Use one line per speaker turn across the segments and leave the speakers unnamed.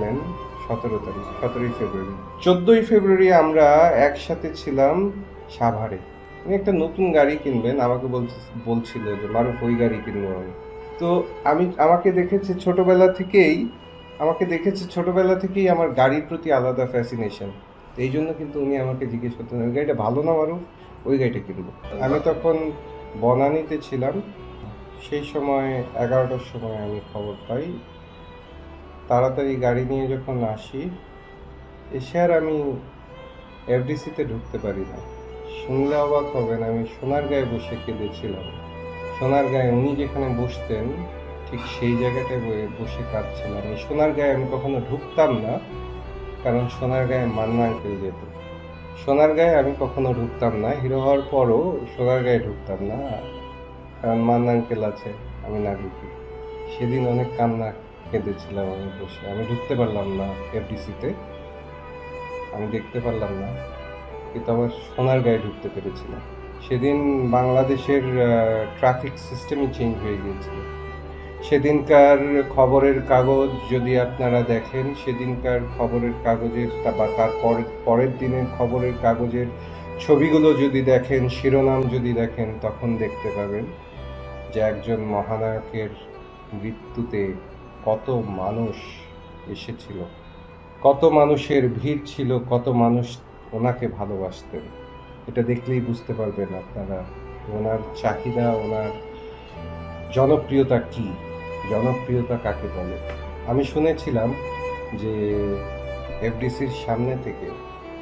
ছিলেন সতেরো তারিখ, সতেরোই ফেব্রুয়ারি। চোদ্দোই ফেব্রুয়ারি আমরা একসাথে ছিলাম সাভারে। উনি একটা নতুন গাড়ি কিনবেন, আমাকে বলছে- বলছিল যে, মারুফ, ওই গাড়ি কিনবো আমি। তো আমি, আমাকে দেখেছে ছোটবেলা থেকেই, আমাকে দেখেছে ছোটবেলা থেকেই আমার গাড়ির প্রতি আলাদা ফ্যাসিনেশন এই জন্য কিন্তু উনি আমাকে জিজ্ঞেস করতেন, ওই গাড়িটা ভালো না মারুফ? ওই গাড়িটা কিনবো? আমি তখন বনানীতে ছিলাম। সেই সময়, এগারোটার সময় আমি খবর পাই তাড়াতাড়ি গাড়ি নিয়ে যখন আসি, এসে আর আমি এফডিসিতে ঢুকতে পারি না। শুনলে অবাক হবেন, আমি সোনার গায়ে বসে কেঁদেছিলাম। সোনার গায়ে উনি যেখানে বসতেন, ঠিক সেই জায়গাটায় বসে কাঁদছিলাম। এই সোনার গায়ে আমি কখনো ঢুকতাম না, কারণ সোনার গায়ে মান্না আঙ্কেল যেত। সোনার গায়ে আমি কখনো ঢুকতাম না। হিরো হওয়ার পরও সোনার গায়ে ঢুকতাম না, কারণ মান্না আঙ্কেল আছে আমি না ঢুকি। সেদিন অনেক কান্না কেঁদেছিলাম আমি বসে। আমি ঢুকতে পারলাম না এফডিসিতে আমি দেখতে পারলাম না। কিন্তু আমার সোনার গায়ে ঢুকতে পেরেছিলাম। সেদিন বাংলাদেশের ট্রাফিক সিস্টেমই চেঞ্জ হয়ে গিয়েছিল। সেদিনকার খবরের কাগজ যদি আপনারা দেখেন, সেদিনকার খবরের কাগজের বা তার পরের পরের দিনের খবরের কাগজের ছবিগুলো যদি দেখেন, শিরোনাম যদি দেখেন, তখন দেখতে পাবেন যে একজন মহানায়কের মৃত্যুতে কত মানুষ এসেছিল, কত মানুষের ভিড় ছিল, কত মানুষ ওনাকে ভালোবাসতেন। এটা দেখলেই বুঝতে পারবেন আপনারা, ওনার চাহিদা, ওনার জনপ্রিয়তা কি, জনপ্রিয়তা কাকে বলে। আমি শুনেছিলাম যে এফডিসির সামনে থেকে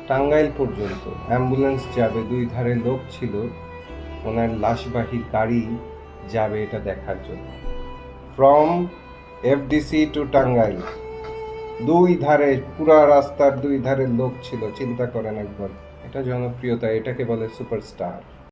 টাঙ্গাইল পর্যন্ত অ্যাম্বুলেন্স যাবে, দুই ধারে লোক ছিল, ওনার লাশবাহী গাড়ি যাবে এটা দেখার জন্য। ফ্রম এফডিসি টু টাঙ্গাইল দুই ধারে, পুরা রাস্তার দুই ধারে লোক ছিল, চিন্তা করেন একবার। এটা জনপ্রিয়তা, এটাকে বলে সুপারস্টার